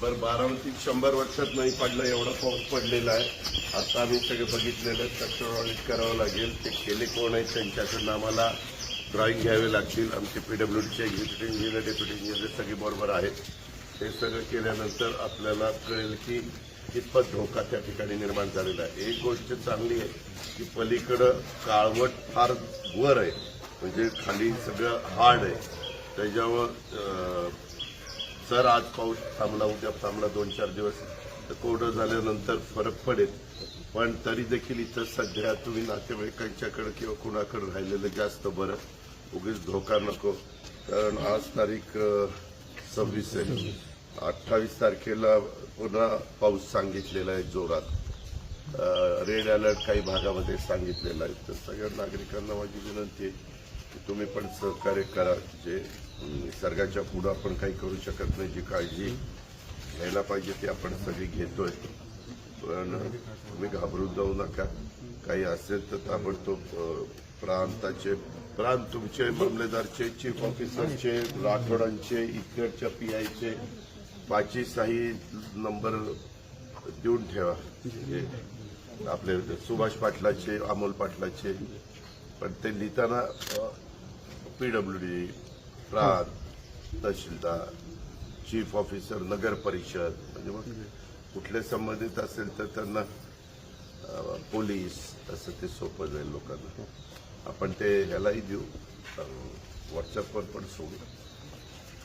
बरं बारामतीत शंभर वर्षात नाही पडला एवढा पाऊस पडलेला आहे. आता आम्ही सगळे बघितलेलं स्ट्रक्चर ऑडिट करावं लागेल. ते केले कोण आहेत त्यांच्याकडून आम्हाला ड्रॉईंग घ्यावे लागतील. आमचे पीडब्ल्यूडीचे एक्झिक्युटिव्ह इंजिनियर डेप्युटी इंजिनियर सगळे बरोबर आहेत. हे सगळं केल्यानंतर आपल्याला कळेल की कितपत धोका त्या ठिकाणी निर्माण झालेला आहे. एक गोष्ट चांगली आहे की पलीकडं काळवट फार वर आहे. म्हणजे खाली सगळं हार्ड आहे. त्याच्यावर जर आज पाऊस थांबला उद्या थांबला दोन चार दिवस. तर कोरडं झाल्यानंतर फरक पडेल. पण तरी देखील इथं सध्या तुम्ही नातेवाईकांच्याकडे किंवा कुणाकडे राहिलेलं जास्त बरं. उगीच धोका नको. कारण आज तारीख सव्वीस आहे. अठ्ठावीस तारखेला पुन्हा पाऊस सांगितलेला आहे जोरात. रेड अलर्ट काही भागामध्ये सांगितलेला आहे. तर सगळ्या नागरिकांना माझी विनंती आहे तुम्ही पण सहकार्य करा. जे निसर्गाच्या पुढं आपण काही करू शकत नाही जी काळजी घ्यायला पाहिजे ती आपण सगळी घेतोय. पण तुम्ही घाबरून जाऊ नका. काही असेल तर ताबडतोब प्रांताचे प्रांत तुमचे मामलेदारचे चीफ ऑफिसरचे राठोडांचे इकडच्या पीआयचे पाची साई नंबर देऊन ठेवा. म्हणजे आपले सुभाष पाटलाचे अमोल पाटलाचे पण ते लिहिताना पीडब्ल्यूडी प्रांत तहसीलदार चीफ ऑफिसर नगर परिषद म्हणजे मग कुठले संबंधित असेल तर त्यांना पोलीस असं ते सोपं जाईल लोकांना. आपण ते ह्यालाही देऊ. व्हॉट्सअपवर पण सोडू.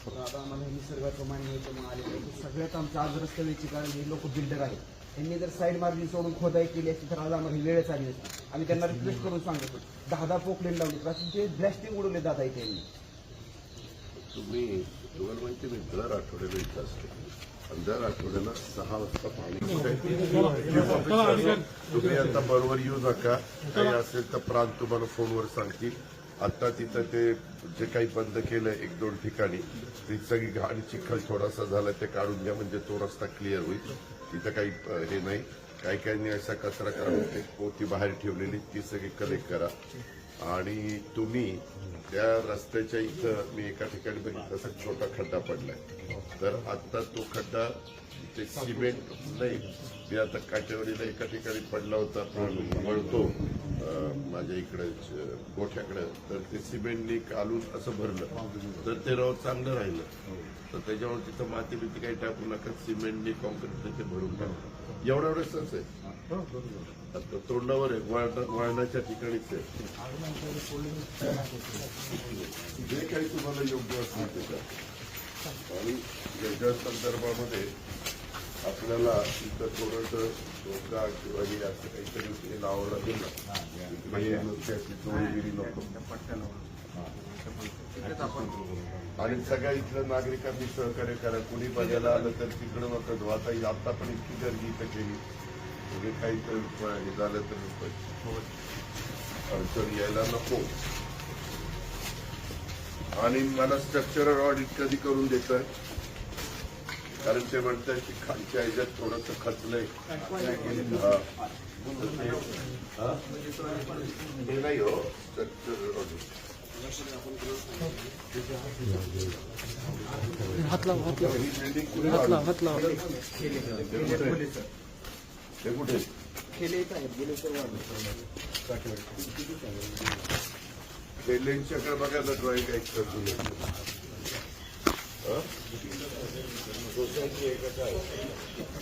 आता आम्हाला निसर्गाचं मान्य होतं मग आले. सगळ्यात आमच्या आज रस्त्याची कारण हे लोक बिल्डर आहेत. त्यांनी जर साईड मार्जिन सोडून खोदाई केली असती तर आज आम्हाला ही वेळच आली असती आम्ही त्यांना रिक्वेस्ट करून सांगतो दहा दहा पोकलेन लावली रात्रीचे ब्लॅस्टिंग उडवले दादा इथे यांनी. तुम्ही माहिती मी दर आठवड्याला इथं असतो. आणि दर आठवड्याला सहा वाजता पाणी तुम्ही आता बरोबर येऊ नका. काही असेल तर प्रांत तुम्हाला फोनवर सांगतील. आता तिथं ते जे काही बंद केलं एक दोन ठिकाणी ती सगळी घाण चिखल थोडासा झाला ते काढून घ्या म्हणजे तो रस्ता क्लिअर होईल. तिथं काही हे नाही. काही काही असा कचरा काढून ते पोती बाहेर ठेवलेली ती सगळी कलेक्ट करा. आणि तुम्ही त्या रस्त्याच्या इथं मी एका ठिकाणी बघितलं असा छोटा खड्डा पडलाय. तर आता तो खड्डा ते सिमेंट नाही. मी आता काटेवाडीला एका ठिकाणी पडला होता वळतो. माझ्या इकडे गोठ्याकडे तर ते सिमेंटनी कालून असं भरलं. तर ते राव चांगलं राहिलं. तर त्याच्यावर तिथं माती बिती काही टाकू नका सिमेंटनी कॉन्क्रीटने ते भरून टाकलं एवढा एवढंच आहे. आता तोंडावर आहे. वळणाच्या ठिकाणीच आहे. जे काही तुम्हाला योग्य असेल त्याच्या आणि याच्या संदर्भामध्ये आपल्याला इथं थोडस धोका किंवा हे असं काहीतरी ते लावावं लागेल ना. इकडे त्याची चोरीगिरी नको आणि सगळ्या इथल्या नागरिकांनी सहकार्य करा. कुणी बघायला आलं तर तिकडं नका जाऊ. आता आता पण इतकी गर्दी इथं केली. म्हणजे काहीतरी हे झालं तर अडचण यायला नको. आणि मला स्ट्रक्चरल ऑडिट कधी करून देत कारण ते म्हणतात की खालच्या ह्याच्यात थोडस खचलंय ते- नाही हो. ते कुठे? रेल्वेच्याकडे बघा ना ड्रॉइंग आहे का हा? सोसायटी आहे का काय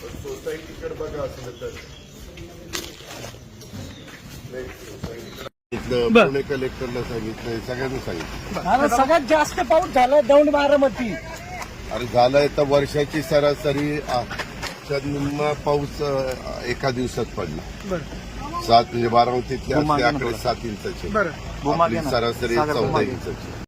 पण सोसायटीकडे बघा असलं तर पुणे कलेक्टरला सांगितलं सगळ्यांना सांगितलं सगळ्यात जास्त पाऊस झाला दौंड बारामती. अरे झालंय तर वर्षाची सरासरी निम्मा पाऊस एका दिवसात पडला. सात म्हणजे बारामतीतले असले आकडे सात इंचाचे. सरासरी चौदा इंचाची.